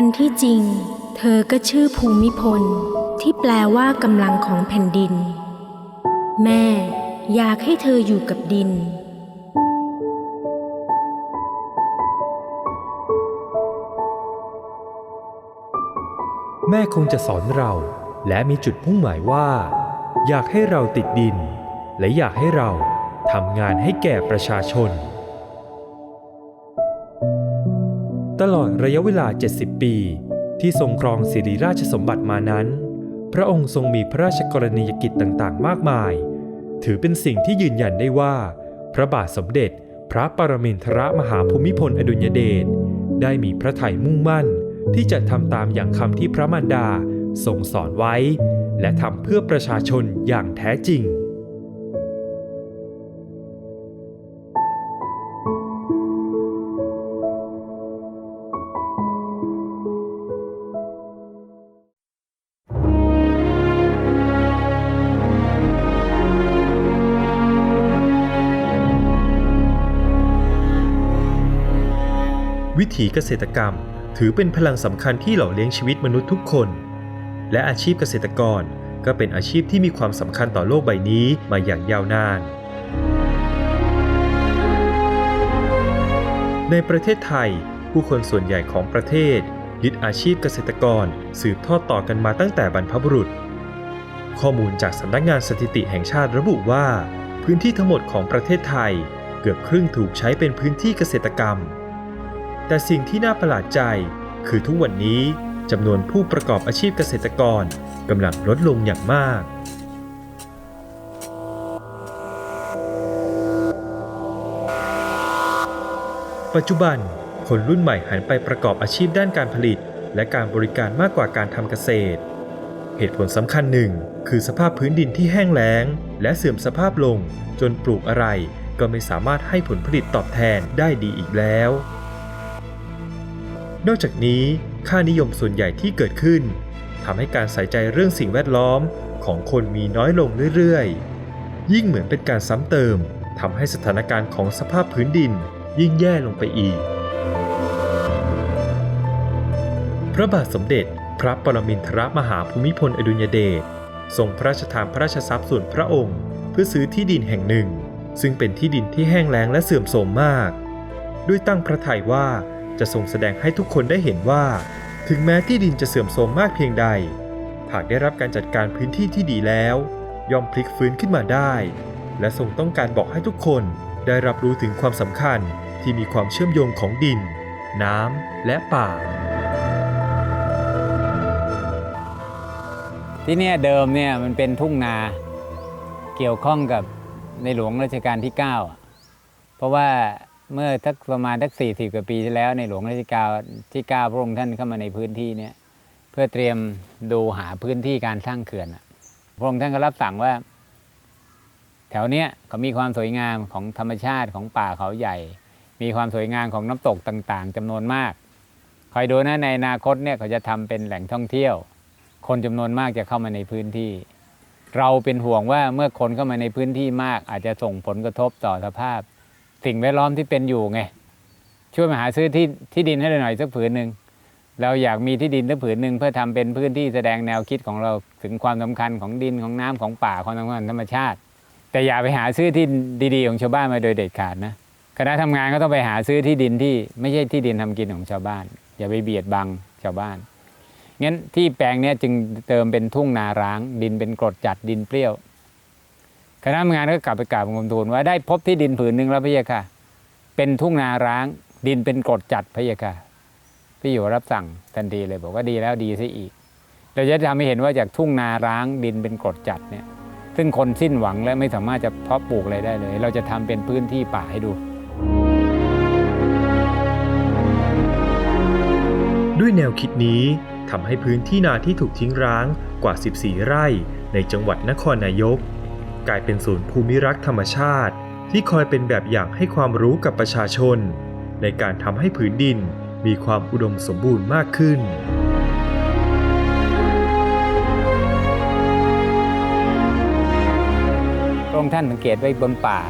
อันที่จริง เธอก็ชื่อภูมิพล ที่แปลว่ากำลังของแผ่นดิน แม่อยากให้เธออยู่กับดิน แม่คงจะสอนเราและมีจุดมุ่งหมายว่า อยากให้เราติดดิน และอยากให้เราทำงานให้แก่ประชาชน ตลอดระยะเวลา 70 ปี ที่ทรงครองสิริราชสมบัติมานั้น พระองค์ทรงมีพระราชกรณียกิจต่างๆ มากมาย ถือเป็นสิ่งที่ยืนยันได้ว่า พระบาทสมเด็จ พระปรมินทรมหาภูมิพลอดุลยเดชได้มีพระไถ่มุ่งมั่น ที่จะทำตามอย่างคำที่พระมารดาทรงสอนไว้ และทำเพื่อประชาชนอย่างแท้จริง ถีเกษตรกรรม ถือเป็นพลังสำคัญที่หล่อเลี้ยงชีวิตมนุษย์ทุกคน และอาชีพเกษตรกรก็เป็นอาชีพที่มีความสำคัญต่อโลกใบนี้มาอย่างยาวนาน ในประเทศไทย ผู้คนส่วนใหญ่ของประเทศ ยึดอาชีพเกษตรกรสืบทอดต่อกันมาตั้งแต่บรรพบุรุษ ข้อมูลจากสำนักงานสถิติแห่งชาติระบุว่า พื้นที่ทั้งหมดของประเทศไทย เกือบครึ่งถูกใช้เป็นพื้นที่เกษตรกรรม แต่สิ่งที่น่าประหลาดใจ คือทุกวันนี้จำนวนผู้ประกอบอาชีพเกษตรกรกำลังลดลงอย่างมาก ปัจจุบันคนรุ่นใหม่หันไปประกอบอาชีพด้านการผลิต และการบริการมากกว่าการทำเกษตร เหตุผลสำคัญหนึ่ง คือสภาพพื้นดินที่แห้งแล้ง และเสื่อมสภาพลง จนปลูกอะไรก็ไม่สามารถให้ผลผลิตตอบแทนได้ดีอีกแล้ว นอกจากนี้ค่านิยมส่วนใหญ่ที่เกิดขึ้นทำให้การใส่ใจเรื่องสิ่งแวดล้อมของคนมีน้อยลงเรื่อยๆ ยิ่งเหมือนเป็นการซ้ำเติมทำให้สถานการณ์ของสภาพพื้นดินยิ่งแย่ลงไปอีก พระบาทสมเด็จพระปรมินทรมหาภูมิพลอดุลยเดชทรงพระราชทานพระราชทรัพย์ส่วนพระองค์ เพื่อซื้อที่ดินแห่งหนึ่ง ซึ่งเป็นที่ดินที่แห้งแล้งและเสื่อมโทรมมาก ด้วยตั้งพระทัยว่า จะทรงแสดงให้ทุกคนได้เห็นว่า ถึงแม้ที่ดินจะเสื่อมโทรมมากเพียงใด หากได้รับการจัดการพื้นที่ที่ดีแล้ว ย่อมพลิกฟื้นขึ้นมาได้ และทรงต้องการบอกให้ทุกคนได้รับรู้ถึงความสำคัญที่มีความเชื่อมโยงของดิน น้ำและป่า ที่เนี่ยเดิมเนี่ยมันเป็นทุ่งนาเกี่ยวข้องกับในหลวงรัชกาลที่ 9 เพราะว่า เมื่อทักประมาณทักสี่สิบกว่าปีที่แล้วในหลวงรัชกาลที่9พระองค์ท่านเข้ามาในพื้นที่เนี่ยเพื่อเตรียมดูหาพื้นที่การสร้างเขื่อนพระองค์ท่านก็รับสั่งว่า แถวเนี้ยเขามีความสวยงามของธรรมชาติของป่าเขาใหญ่ มีความสวยงามของน้ำตกต่างๆจำนวนมากคอยดูนะในอนาคตเนี่ยเขาจะทำเป็นแหล่งท่องเที่ยว คนจำนวนมากจะเข้ามาในพื้นที่ เราเป็นห่วงว่าเมื่อคนเข้ามาในพื้นที่มาก อาจจะส่งผลกระทบต่อสภาพ สิ่งแวดล้อมที่เป็นอยู่ไงช่วยมาหาซื้อที่ที่ดินให้เราหน่อยสักผืนหนึ่งเราอยากมีที่ดินสักผืนหนึ่งเพื่อทำเป็นพื้นที่แสดงแนวคิดของเราถึงความสำคัญของดินของน้ำของป่าความสำคัญธรรมชาติ แต่อย่าไปหาซื้อที่ดีๆของชาวบ้านมาโดยเด็ดขาดนะคณะทำงานก็ต้องไปหาซื้อที่ดินที่ไม่ใช่ที่ดินทำกินของชาวบ้าน อย่าไปเบียดบังชาวบ้านงั้นที่แปลงนี้จึงเติมเป็นทุ่งนาร้าง ดินเป็นกรดจัดดินเปรี้ยว คณะทำงานก็กลับไปกราบบังคมทูลว่าได้พบที่ดินผืนหนึ่งแล้วพะยะค่ะ เป็นทุ่งนาร้าง ดินเป็นกรดจัดพะยะค่ะพี่อยู่รับสั่งทันทีเลยบอกว่าดีแล้วดีซะอีกเราจะทำให้เห็นว่าจากทุ่งนาร้างดินเป็นกรดจัดเนี่ยซึ่งคนสิ้นหวังและไม่สามารถจะเพาะปลูกอะไรได้เลย เราจะทำเป็นพื้นที่ป่าให้ดูด้วยแนวคิดนี้ทำให้พื้นที่นาที่ถูกทิ้งร้างกว่า 14 ไร่ ในจังหวัดนครนายก กลายเป็นศูนย์ภูมิรักษ์ธรรมชาติ ที่คอยเป็นแบบอย่างให้ความรู้กับประชาชน ในการทำให้ผืนดินมีความอุดมสมบูรณ์มากขึ้น พระองค์ท่านสังเกตไว้บนป่า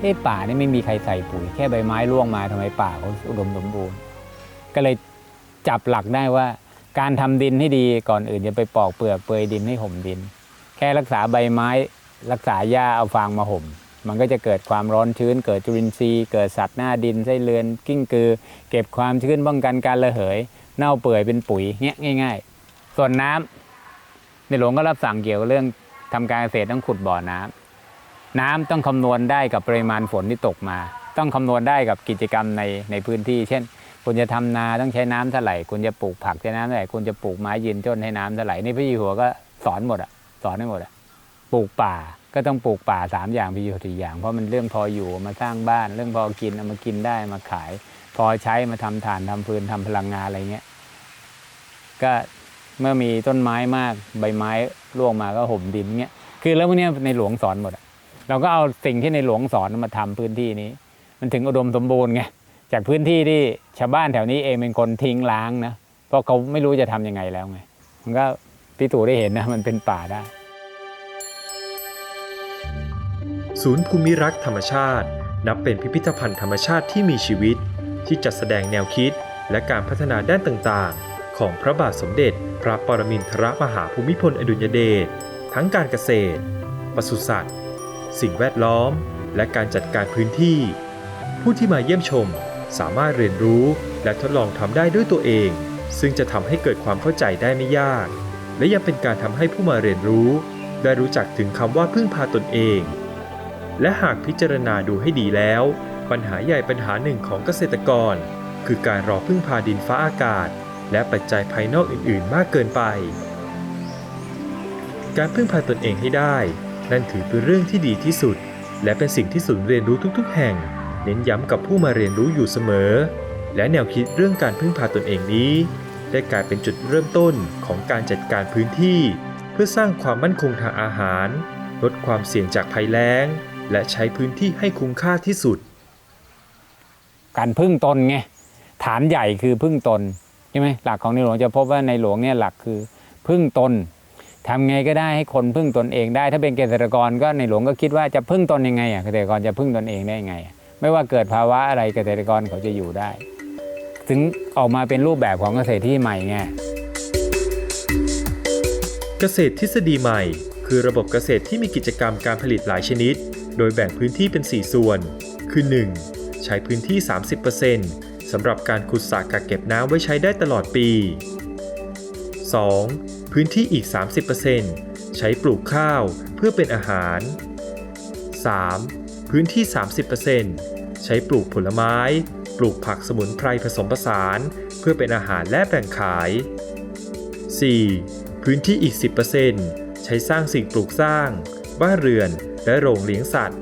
เอ้ป่านี่ไม่มีใครใส่ปุ๋ย แค่ใบไม้ร่วงมาทำไมป่าเขาอุดมสมบูรณ์ ก็เลยจับหลักได้ว่าการทำดินให้ดีก่อนอื่นจะไปปอกเปลือกเปลือยดินให้ห่มดิน แค่รักษาใบไม้ รักษาหญ้าเอาฟางมาห่ม มันก็จะเกิดความร้อนชื้น เกิดจุลินทรีย์เกิดสัตว์หน้าดินไส้เลือนกิ้งกือ เก็บความชื้นป้องกันการระเหย เน่าเปื่อยเป็นปุ๋ยเงี้ยง่าย ๆ ส่วนน้ำในหลวงก็รับสั่งเกี่ยวกับเรื่องทำการเกษตรต้องขุดบ่อน้ำน้ำต้องคำนวณได้กับปริมาณฝนที่ตกมา ต้องคำนวณได้กับกิจกรรมในในพื้นที่ เช่นคุณจะทำนาต้องใช้น้ำเท่าไหร่คุณจะปลูกผักใช้น้ำเท่าไหร่คุณจะปลูกไม้ยืนต้นให้น้ำเท่าไหร่นี่พี่หัวก็สอนหมดอะสอนให้หมดอะ ปลูกป่าก็ต้องปลูกป่าสามอย่างพี่อยู่สี่อย่าง เพราะมันเรื่องพออยู่มาสร้างบ้าน เรื่องพอกินเอามากินได้มาขาย พอใช้มาทำถ่านทำฟืนทำพลังงานอะไรเงี้ยก็เมื่อมีต้นไม้มากใบไม้ร่วงมาก็ห่มดินเงี้ยคือแล้วพวกเนี้ยในหลวงสอนหมดเราก็เอาสิ่งที่ในหลวงสอนมาทำพื้นที่นี้ มันถึงอุดมสมบูรณ์ไงจากพื้นที่ที่ชาวบ้านแถวนี้เองเป็นคนทิ้งล้างนะเพราะเขาไม่รู้จะทำยังไงแล้วไงมันก็พิสูจน์ได้เห็นนะมันเป็นป่าได้ ศูนย์ภูมิรักษ์ธรรมชาติ นับเป็นพิพิธภัณฑ์ธรรมชาติที่มีชีวิต ที่จัดแสดงแนวคิด และการพัฒนาด้านต่างๆ ของพระบาทสมเด็จ พระปรมินทรมหาภูมิพลอดุลยเดชทั้งการเกษตรปศุสัตว์ สิ่งแวดล้อม และการจัดการพื้นที่ ผู้ที่มาเยี่ยมชมสามารถเรียนรู้และทดลองทำได้ด้วยตัวเอง ซึ่งจะทำให้เกิดความเข้าใจได้ไม่ยาก และยังเป็นการทำให้ผู้มาเรียนรู้ ได้รู้จักถึงคำว่าพึ่งพาตนเอง และหากพิจารณาดูให้ดีแล้ว ปัญหาใหญ่ปัญหาหนึ่งของเกษตรกร คือการรอพึ่งพาดินฟ้าอากาศ และปัจจัยภายนอกอื่น ๆ มากเกินไป การพึ่งพาตนเองให้ได้ นั่นถือเป็นเรื่องที่ดีที่สุด และเป็นสิ่งที่ศูนย์เรียนรู้ทุก ๆ แห่ง เน้นย้ำกับผู้มาเรียนรู้อยู่เสมอ และแนวคิดเรื่องการพึ่งพาตนเองนี้ ได้กลายเป็นจุดเริ่มต้นของการจัดการพื้นที่ เพื่อสร้างความมั่นคงทางอาหารลดความเสี่ยงจากภัยแล้ง และใช้พื้นที่ให้คุ้มค่าที่สุด การพึ่งตนไงฐานใหญ่คือพึ่งตนใช่ไหมหลักของในหลวงจะพบว่าในหลวงเนี่ยหลักคือพึ่งตนทำไงก็ได้ให้คนพึ่งตนเองได้ ถ้าเป็นเกษตรกรก็ในหลวงก็คิดว่าจะพึ่งตนยังไงอะเกษตรกรจะพึ่งตนเองได้ยังไงอะไม่ว่าเกิดภาวะอะไรเกษตรกรเขาจะอยู่ได้ ถึงออกมาเป็นรูปแบบของเกษตรที่ใหม่ไงเกษตรทฤษฎีใหม่ คือระบบเกษตรที่มีกิจกรรมการผลิตหลายชนิด โดยแบ่งพื้นที่เป็น 4 ส่วน คือ 1. ใช้พื้นที่ 30%สำหรับการขุดสระกักเก็บน้ำไว้ใช้ได้ตลอดปี 2. พื้นที่อีก 30%ใช้ปลูกข้าวเพื่อเป็นอาหาร 3. พื้นที่ 30%ใช้ปลูกผลไม้ ปลูกผักสมุนไพรผสมผสาน เพื่อเป็นอาหารและแบ่งขาย 4. พื้นที่อีก 10%ใช้สร้างสิ่งปลูกสร้าง บ้านเรือน และโรงเลี้ยงสัตว์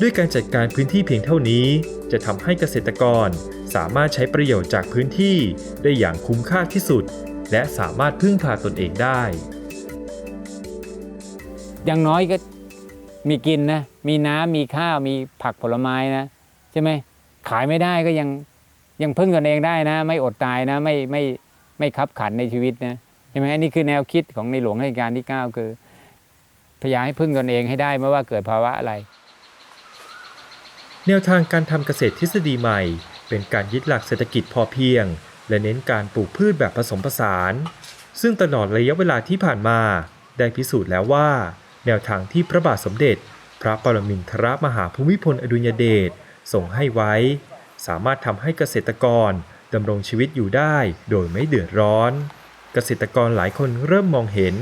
ด้วยการจัดการพื้นที่เพียงเท่านี้ จะทำให้เกษตรกรสามารถใช้ประโยชน์จากพื้นที่ได้อย่างคุ้มค่าที่สุด และสามารถพึ่งพาตนเองได้ อย่างน้อยก็มีกินนะ มีน้ำมีข้าว มีผักผลไม้นะ ใช่ไหมขายไม่ได้ก็ยังยังพึ่งตนเองได้นะ ไม่อดตายนะไม่ไม่ไม่คับขันในชีวิตนะใช่ไหมนนี้คือแนวคิดของในหลวงรัชกาลที่ 9 คือ พยายามให้พึ่งตนเองให้ได้ไม่ว่าเกิดภาวะอะไร แนวทางการทำเกษตรทฤษฎีใหม่ เป็นการยึดหลักเศรษฐกิจพอเพียง และเน้นการปลูกพืชแบบผสมผสาน ซึ่งตลอดระยะเวลาที่ผ่านมา ได้พิสูจน์แล้วว่า แนวทางที่พระบาทสมเด็จ พระปรมินทรมหาภูมิพลอดุลยเดชส่งให้ไว้ สามารถทำให้เกษตรกรดำรงชีวิตอยู่ได้โดยไม่เดือดร้อน เกษตรกรหลายคนเริ่มมองเห็น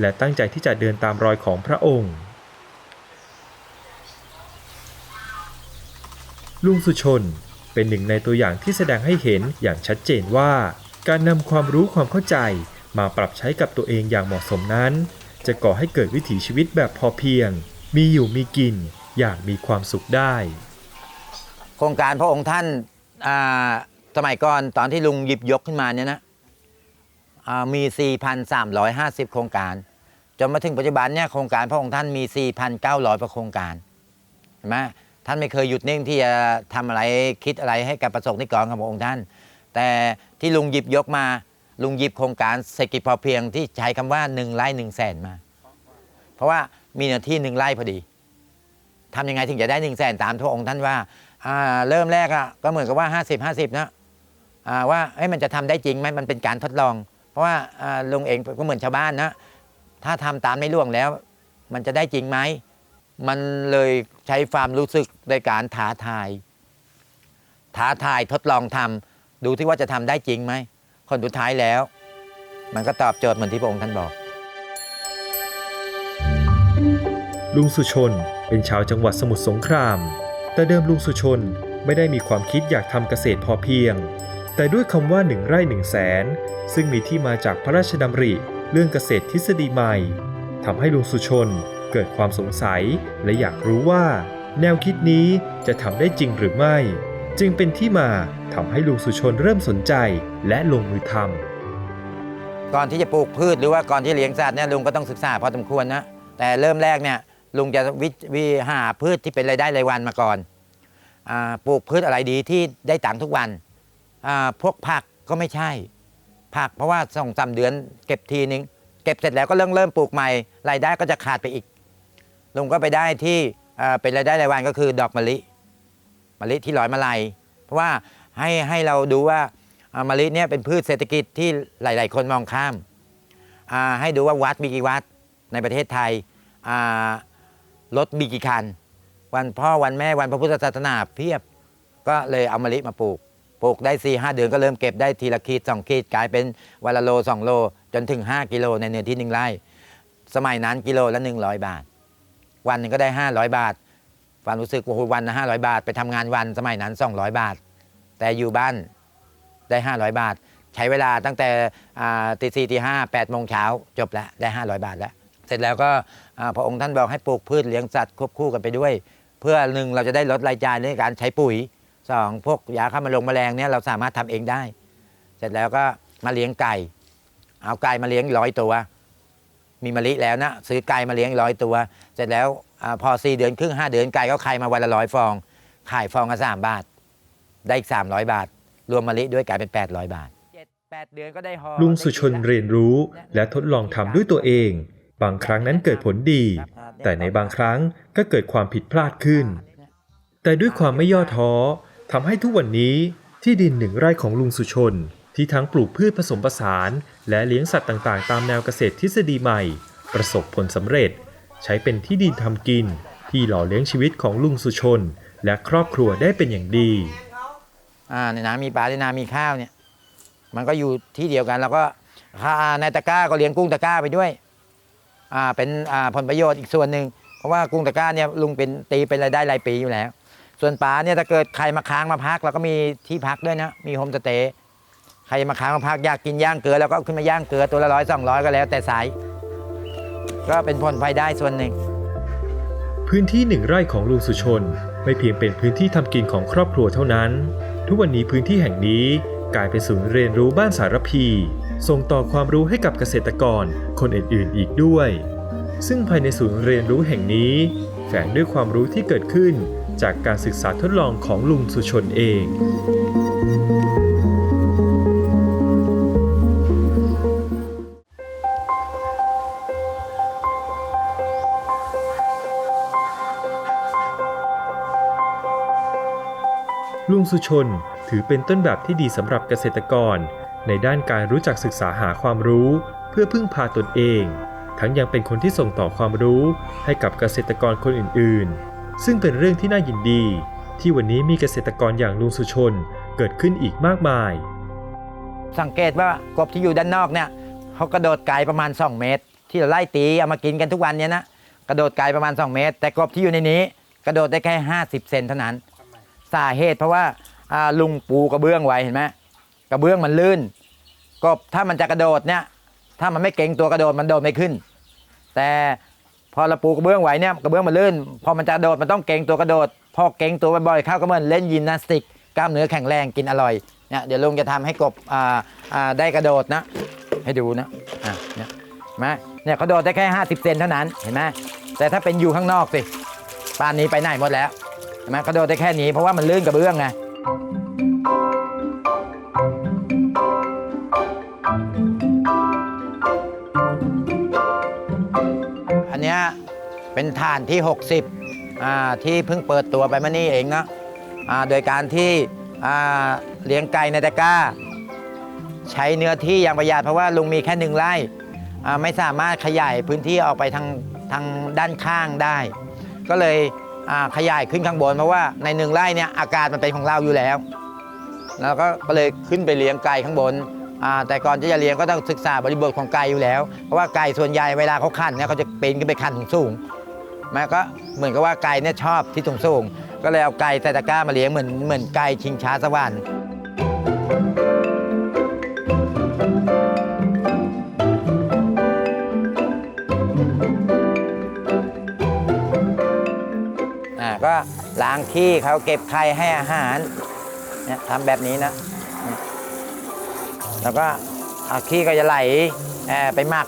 และตั้งใจที่จะเดินตามรอยของพระองค์ลุงสุชนเป็นหนึ่งในตัวอย่างที่แสดงให้เห็นอย่างชัดเจนว่า การนำความรู้ความเข้าใจมาปรับใช้กับตัวเองอย่างเหมาะสมนั้น จะก่อให้เกิดวิถีชีวิตแบบพอเพียง มีอยู่มีกินอย่างมีความสุขได้ โครงการพระองค์ท่านสมัยก่อนตอนที่ลุงหยิบยกขึ้นมาเนี่ยนะอ่ามี 4,350 โครงการ จนมาถึงปัจจุบันเนี่ยโครงการพระองค์ท่านมี 4,900ประโครงการเห็นไหมท่านไม่เคยหยุดนิ่งที่จะทำอะไรคิดอะไรให้กับประสบนิกรของพระองค์ท่าน แต่ที่ลุงหยิบยกมาลุงหยิบโครงการเศรษฐกิจพอเพียงที่ใช้คำว่า1ไร่1แสนมา เพราะว่ามีเนื้อที่หนึ่งไร่พอดีทำยังไงถึงจะได้หนึ่งแสนตามที่พระองค์ท่านว่าอ่าเริ่มแรกอะก็เหมือนกับว่า 50 50นะอ่าว่าเอ้ยมันจะทำได้จริงไหมมันเป็นการทดลอง เพราะว่าอ่าลุงเองก็เหมือนชาวบ้านนะ ถ้าทำตามในหลวงแล้ว มันจะได้จริงไหม มันเลยใช้ความรู้สึกในการท้าทาย ท้าทายทดลองทำดูที่ว่าจะทำได้จริงไหม คนสุดท้ายแล้ว มันก็ตอบโจทย์เหมือนที่พระองค์ท่านบอก ลุงสุชนเป็นชาวจังหวัดสมุทรสงคราม แต่เดิมลุงสุชนไม่ได้มีความคิดอยากทำเกษตรพอเพียง แต่ด้วยคำว่าหนึ่งไร่หนึ่งแสนซึ่งมีที่มาจากพระราชดำริ เรื่องเกษตรทฤษฎีใหม่ทำให้ลุงสุชนเกิดความสงสัยและอยากรู้ว่า แนวคิดนี้จะทำได้จริงหรือไม่ จึงเป็นที่มาทำให้ลุงสุชนเริ่มสนใจและลงมือทำก่อนที่จะปลูกพืชหรือว่าก่อนที่เลี้ยงสัตว์เนี่ยลุงก็ต้องศึกษาพอสมควรนะแต่เริ่มแรกเนี่ยลุงจะวิวหาพืชที่เป็นรายได้รายวันมาก่อนอปลูกพืชอะไรดีที่ได้ตังค์ทุกวันพวกผักก็ไม่ใช่ ผักเพราะว่าสองสาเดือนเก็บทีนึง เก็บเสร็จแล้วก็เริ่มเริ่มปลูกใหม่รายได้ก็จะขาดไปอีกลุงก็ไปได้ที่เป็นรายได้รายวันก็คือดอกมะลิมะลิที่ลอยมาลัย เพราะว่าให้ให้เราดูว่าามะลิเนี่ยเป็นพืชเศรษฐกิจที่หลาย ๆ คนมองข้ามาให้ดูว่าวัดมีกี่วัดในประเทศไทยรถมีกี่คัน วันพ่อวันแม่วันพระพุทธศาสนาเพียบก็เลยเอามะลิมาปลูก ปลูกได้4ีหเดือนก็เริ่มเก็บได้ทีละขีดสองขีดกลายเป็นวันละโลสองโลจนถึง 5 กิโลในเนื้อที่หนึ่งไร่ สมัยนั้นกิโลละ 100 บาท วันหนึงก็ได้ 500 บาทความรู้สึกว่าโอ้โหวันละ500บาท ไปทำงานวันสมัยนั้น 200 บาท แต่อยู่บ้านได้ 500 บาท ใช้เวลาตั้งแต่ตีสี่ตีห้าแปดโมงเช้าจบแล้วได้ 500 บาทแล้ว เสร็จแล้วก็พระองค์ท่านบอกให้ปลูกพืชเลี้ยงสัตว์ควบคู่กันไปด้วย เพื่อหนึ่งเราจะได้ลดรายจ่ายในการใช้ปุ๋ย สองพวกยาฆ่าแมลงแมลงเนี่ยเราสามารถทำเองได้ เสร็จแล้วก็มาเลี้ยงไก่ เอาไก่มาเลี้ยงร้อยตัว มีมะลิแล้วนะซื้อไก่มาเลี้ยงร้อยตัว เสร็จแล้วอาพอสี่เดือนครึ่งห้าเดือนไก่ก็ไข่มาวันละร้อยฟองขายฟองละสามบาท ได้อีกสามร้อยบาท รวมมะลิด้วยกลายเป็นแปดร้อยบาทเจ็ดแปดเดือนก็ได้หอลุงสุชนเรียนรู้และทดลองทำด้วยตัวเอง บางครั้งนั้นเกิดผลดี แต่ในบางครั้งก็เกิดความผิดพลาดขึ้น แต่ด้วยความไม่ย่อท้อ ทำให้ทุกวันนี้ที่ดินหนึ่งไร่ของลุงสุชน ที่ทั้งปลูกพืชผสมผสาน และเลี้ยงสัตว์ต่างๆ ตามแนวเกษตรทฤษฎีใหม่ ประสบผลสำเร็จ ใช้เป็นที่ดินทำกิน ที่หล่อเลี้ยงชีวิตของลุงสุชน และครอบครัวได้เป็นอย่างดี อ่าในน้ำมีปลาในนามีข้าวเนี่ย มันก็อยู่ที่เดียวกัน แล้วก็อ่าในตะกร้าก็เลี้ยงกุ้งตะกร้าไปด้วยอ่าเป็นอ่าผลประโยชน์อีกส่วนหนึ่งเพราะว่ากุ้งตะกร้าเนี่ยลุงเป็นตีเป็นรายได้รายปีอยู่แล้ว ส่วนปลาเนี่ยถ้าเกิดใครมาค้างมาพักเราก็มีที่พักด้วยนะ มีโฮมสเตย์ใครมาค้างมาพักอยากกินย่างเกลือแล้วก็ขึ้นมาย่างเกลือตัวละร้อยสองร้อยก็แล้วแต่ไซส์ก็เป็นผลพลอยได้ส่วนหนึ่ง พื้นที่หนึ่งไร่ของลุงสุชน ไม่เพียงเป็นพื้นที่ทำกินของครอบครัวเท่านั้น ทุกวันนี้พื้นที่แห่งนี้กลายเป็นศูนย์เรียนรู้บ้านสารพี ส่งต่อความรู้ให้กับเกษตรกรคนอื่นๆอีกด้วย ซึ่งภายในศูนย์เรียนรู้แห่งนี้ แฝงด้วยความรู้ที่เกิดขึ้น จากการศึกษาทดลองของลุงสุชนเอง ลุงสุชนถือเป็นต้นแบบที่ดีสำหรับเกษตรกร ในด้านการรู้จักศึกษาหาความรู้ เพื่อพึ่งพาตนเอง ทั้งยังเป็นคนที่ส่งต่อความรู้ให้กับเกษตรกรคนอื่นๆ ซึ่งเป็นเรื่องที่น่ายินดี ที่วันนี้มีเกษตรกรอย่างลุงสุชนเกิดขึ้นอีกมากมาย สังเกตว่ากบที่อยู่ด้านนอกเนี่ยเขากระโดดไกลประมาณ 2 เมตร ที่เราไล่ตีเอามากินกันทุกวันเนี่ยนะกระโดดไกลประมาณ 2 เมตร แต่กบที่อยู่ในนี้ กระโดดได้แค่ 50 เซนเท่านั้น สาเหตุเพราะว่าลุงปูกระเบื้องไว้เห็นไหมกระเบื้องมันลื่น กบถ้ามันจะกระโดดเนี่ยถ้ามันไม่เก่งตัวกระโดดมันโดดไม่ขึ้น แต่ พอเราปูกระเบื้องไว้เนี่ยกระเบื้องมันลื่น พอมันจะโดดมันต้องเก่งตัวกระโดด พอเก่งตัวบ่อยๆเข้าก็เหมือนเล่นยิมนาสติกกล้ามเนื้อแข็งแรงกินอร่อยเนี่ยเดี๋ยวลุงจะทำให้กบอ่าอ่าได้กระโดดนะ ให้ดูนะอะเนี่ยเห็นไหมเนี่ยเขาโดดได้แค่ 50 เซนเท่านั้นเห็นไหมแต่ถ้าเป็นอยู่ข้างนอกสิป่านนี้ไปไหนหมดแล้วเห็นไหมเขาโดดได้แค่นี้เพราะว่ามันลื่นกระเบื้องไง เป็นฐานที่ 60อ่าที่เพิ่งเปิดตัวไปเมื่อนี้เองนะอ่าโดยการที่อ่าเลี้ยงไก่ในตะกร้า ใช้เนื้อที่อย่างประหยัดเพราะว่าลุงมีแค่หนึ่งไร่ไม่สามารถขยายพื้นที่ออกไปทางทางด้านข้างได้ ก็เลยขยายขึ้นข้างบน เพราะว่าในหนึ่งไร่เนี่ยอากาศมันเป็นของเราอยู่แล้ว แล้วก็เลยขึ้นไปเลี้ยงไก่ข้างบนแต่ก่อนที่จะเลี้ยงก็ต้องศึกษาบริบทของไก่อยู่แล้ว เพราะว่าไก่ส่วนใหญ่เวลาเขาขันเนี่ยเขาจะปีนขึ้นไปขันสูง ๆมันก็เหมือนกับว่าไก่เนี่ยชอบที่สูงสูงก็เลยเอาไก่ใส่ตะกร้ามาเลี้ยงเหมือนเหมือนไก่ชิงช้าสวรรค์อ่าก็ล้างขี้เขาเก็บไข่ให้อาหารเนี่ยทำแบบนี้นะ แล้วก็เอาขี้ก็จะไหลเอ่อไปหมัก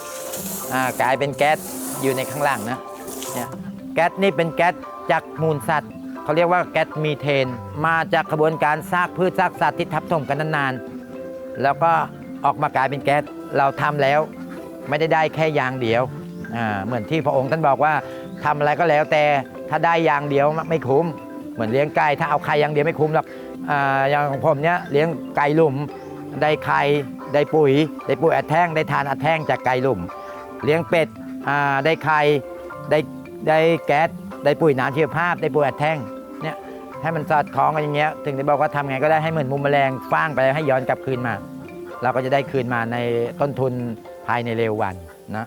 อ่ากลายเป็นแก๊สอยู่ในข้างล่างนะเนี่ย แก๊สนี่เป็นแก๊สจากมูลสัตว์ เขาเรียกว่าแก๊สมีเทน มาจากกระบวนการซากพืชซากสัตว์ที่ทับถมกันนานๆ แล้วก็ออกมากลายเป็นแก๊สเราทำแล้ว ไม่ได้ได้แค่ยางเดียวอ่าเหมือนที่พระองค์ท่านบอกว่าทำอะไรก็แล้วแต่ถ้าได้ยางเดียวไม่คุ้ม เหมือนเลี้ยงไก่ถ้าเอาไข่ยางเดียวไม่คุ้มหรอกอ่าอย่างของผมเนี้ยเลี้ยงไก่หลุมได้ไข่ได้ปุ๋ย ได้ปุ๋ยอัดแท่งได้ทานอัดแท่งจากไก่หลุม เลี้ยงเป็ดอ่าได้ไข่ได้ ได้แก๊สได้ปุ๋ยน้ำชีวภาพ ได้ปุ๋ยอัดแท่งเนี่ยให้มันสอดคล้องกันอย่างเงี้ยถึงได้บอกว่าทำไงก็ได้ให้เหมือนมุมแมลงฟางไปให้ย้อนกลับคืนมา เราก็จะได้คืนมาในต้นทุนภายในเร็ววันนะ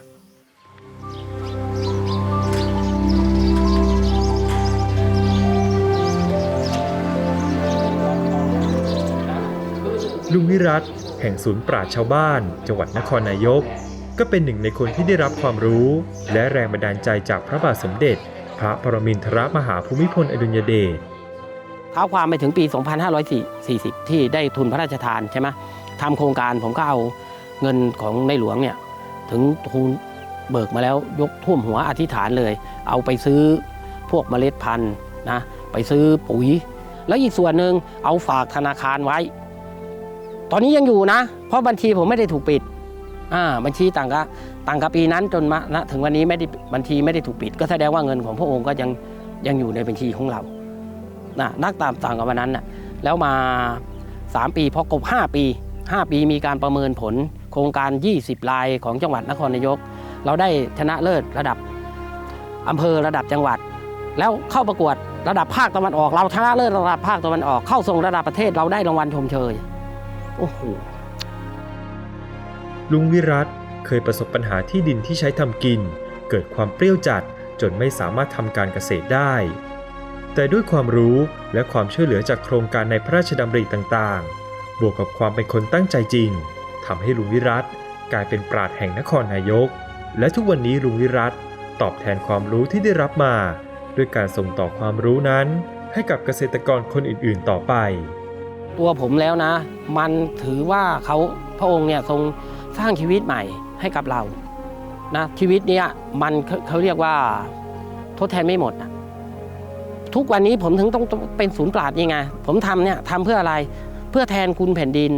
ลุงวิรัตแห่งศูนย์ปราชชาวบ้าน จังหวัดนครนายก ก็เป็นหนึ่งในคนที่ได้รับความรู้ และแรงบันดาลใจจากพระบาทสมเด็จ พระปรมินทรมหาภูมิพลอดุลยเดชเท้าความไปถึงปี 2540 ที่ได้ทุนพระราชทานใช่ไหมทำโครงการผมก็เอาเงินของในหลวงเนี่ยถึงทุนเบิกมาแล้วยกท่วมหัวอธิษฐานเลย เอาไปซื้อพวกเมล็ดพันธุ์นะไปซื้อปุ๋ย แล้วอีกส่วนหนึ่งเอาฝากธนาคารไว้ ตอนนี้ยังอยู่นะ เพราะบัญชีผมไม่ได้ถูกปิด อ่าบัญชีต่างกับต่างกับปีนั้นจนมาณถึงวันนี้ไม่ได้บัญชีไม่ได้ถูกปิด ก็แสดงว่าเงินของพระองค์ก็ยังยังอยู่ในบัญชีของเรานะนักตามต่างกับวันนั้นนะแล้วมา 3 ปีพอกบ5 ปี 5 ปีมีการประเมินผล โครงการ 20 ลายของจังหวัดนครนายก เราได้ชนะเลิศระดับอำเภอระดับจังหวัด แล้วเข้าประกวดระดับภาคตะวันออก เราชนะเลิศระดับภาคตะวันออกเข้าส่งระดับประเทศเราได้รางวัลชมเชยโอ้โห ลุงวิรัตเคยประสบปัญหาที่ดินที่ใช้ทำกิน เกิดความเปรี้ยวจัดจนไม่สามารถทำการเกษตรได้ แต่ด้วยความรู้และความช่วยเหลือจากโครงการในพระราชดำริต่างๆ บวกกับความเป็นคนตั้งใจจริงทำให้ลุงวิรัตกลายเป็นปราดแห่งนครนายก และทุกวันนี้ลุงวิรัตตอบแทนความรู้ที่ได้รับมา ด้วยการส่งต่อความรู้นั้นให้กับเกษตรกรคนอื่นๆต่อไป ตัวผมแล้วนะ มันถือว่าเขาพระองค์เนี่ยทรง สร้างชีวิตใหม่ให้กับเรานะชีวิตเนี้ยมันเขาเขาเรียกว่าทดแทนไม่หมดนะทุกวันนี้ผมถึงต้องต้องเป็นศูนย์ปราดยังไง ผมทำเนี่ยทำเพื่ออะไรเพื่อแทนคุณแผ่นดิน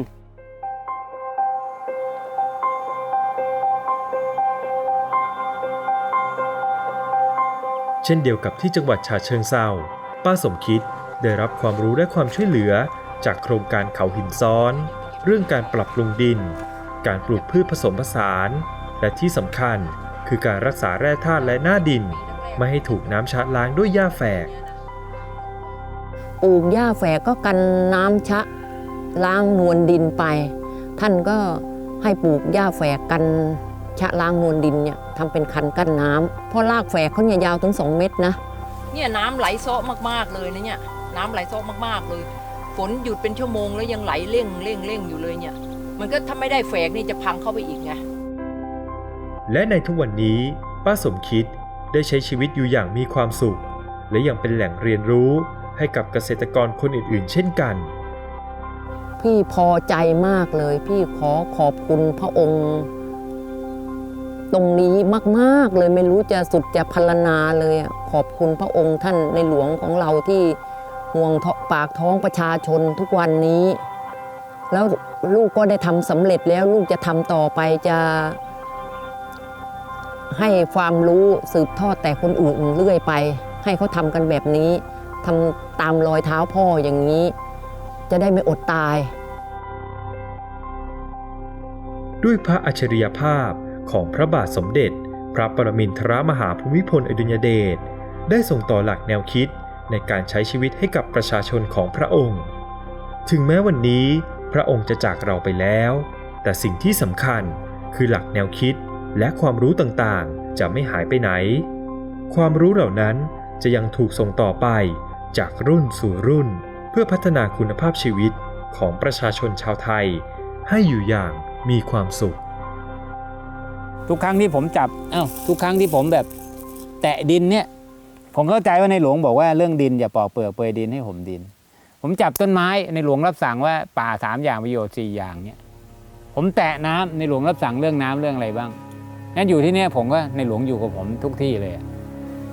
เช่นเดียวกับที่จังหวัดฉะเชิงเซาป้าสมคิดได้รับความรู้และความช่วยเหลือ จากโครงการเขาหินซ้อน เรื่องการปรับปรุงดิน การปลูกพืชผสมผสาน และที่สำคัญคือการรักษาแร่ธาตุและหน้าดิน ไม่ให้ถูกน้ำชะล้างด้วยหญ้าแฝกปลูกหญ้าแฝกก็กันน้ำชะล้างนวลดินไป ท่านก็ให้ปลูกหญ้าแฝกกันชะล้างนวลดินเนี่ยทำเป็นคันกั้นน้ำเพราะรากแฝกเขาเนี่ยยาวถึง 2 เมตรนะเนี่ยน้ำไหลโซะมากๆเลยนะเนี่ยน้ำไหลโซะมากๆเลย ฝนหยุดเป็นชั่วโมงแล้วยังไหลเร่งเร่งเร่งอยู่เลยเนี่ย มันก็ถ้าไม่ได้แฝกนี่จะพังเข้าไปอีกไงและในทุกวันนี้ป้าสมคิดได้ใช้ชีวิตอยู่อย่างมีความสุข และยังเป็นแหล่งเรียนรู้ให้กับเกษตรกรคนอื่นๆ เช่นกัน พี่พอใจมากเลย พี่ขอขอบคุณพระองค์ ตรงนี้มากๆเลยไม่รู้จะสุดจะพรรณนาเลยอะขอบคุณพระองค์ท่านในหลวงของเราที่ห่วงท้องปากท้องประชาชนทุกวันนี้ แล้วลูกก็ได้ทำสำเร็จแล้วลูกจะทำต่อไปจะให้ความรู้สืบทอดแต่คนอื่นเรื่อยไป ให้เขาทำกันแบบนี้ทำตามรอยเท้าพ่ออย่างนี้ จะได้ไม่อดตาย ด้วยพระอัจฉริยภาพของพระบาทสมเด็จ พระปรมินทรมหาภูมิพลอดุลยเดชได้ส่งต่อหลักแนวคิดในการใช้ชีวิตให้กับประชาชนของพระองค์ ถึงแม้วันนี้ พระองค์จะจากเราไปแล้ว แต่สิ่งที่สำคัญคือหลักแนวคิดและความรู้ต่างๆ จะไม่หายไปไหน ความรู้เหล่านั้นจะยังถูกส่งต่อไปจากรุ่นสู่รุ่น เพื่อพัฒนาคุณภาพชีวิตของประชาชนชาวไทย ให้อยู่อย่างมีความสุข ทุกครั้งที่ผมจับเอ้าทุกครั้งที่ผมแบบ แตะดินเนี่ย ผมเข้าใจว่าในหลวงบอกว่าเรื่องดินอย่าปอกเปลือกเปลือยดินให้ผมดิน ผมจับต้นไม้ในหลวงรับสั่งว่าป่าสามอย่างประโยชน์สี่อย่างเนี่ยผมแตะน้ำในหลวงรับสั่งเรื่องน้ำเรื่องอะไรบ้างงั้นอยู่ที่เนี่ยผมก็ในหลวงอยู่กับผมทุกที่เลย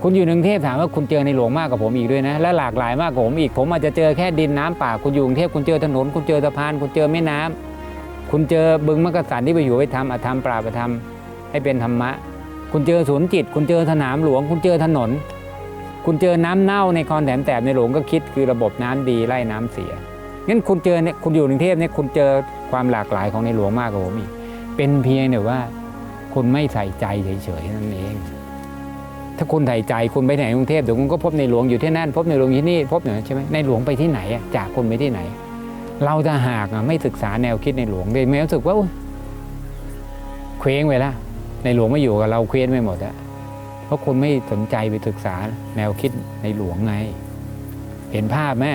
คุณอยู่ในกรุงเทพถามว่าคุณเจอในหลวงมากกว่าผมอีกด้วยนะ และหลากหลายมากกว่าผมอีกผมอาจจะเจอแค่ดินน้ำป่าคุณอยู่กรุงเทพคุณเจอถนนคุณเจอสะพานคุณเจอแม่น้ำคุณเจอบึงมักกะสันที่ไปอยู่ไปทำอธรรมปราบธรรมให้เป็นธรรมะ คุณเจอศูนย์จิต คุณเจอสนามหลวง คุณเจอถนน คุณเจอน้ำเน่าในคองแถมแตบในหลวงก็คิดคือระบบน้ำดีไล่น้ำเสียงั้นคุณเจอเนี่ยคุณอยู่กรุงเทพเนี่ยคุณเจอความหลากหลายของในหลวงมากกว่าผมอีกเป็นเพียงแต่ว่าคุณไม่ใส่ใจเฉยๆนั่นเอง ถ้าคุณใส่ใจคุณไปไหนกรุงเทพเดี๋ยวคุณก็พบในหลวงอยู่ที่นั่น พบในหลวงที่นี่พบอยู่ใช่ไหมในหลวงไปที่ไหนอะจากคุณไปที่ไหน เราจะหากะไม่ศึกษาแนวคิดในหลวงเลยไม่รู้สึกว่าอุ๊ยเคว้งไปแล้วในหลวงไม่อยู่กับเราเคว้งไปหมดอะเพ ราะคุณไม่สนใจไปศึกษาแนวคิดในหลวงไง เห็นภาพไหม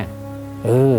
เออ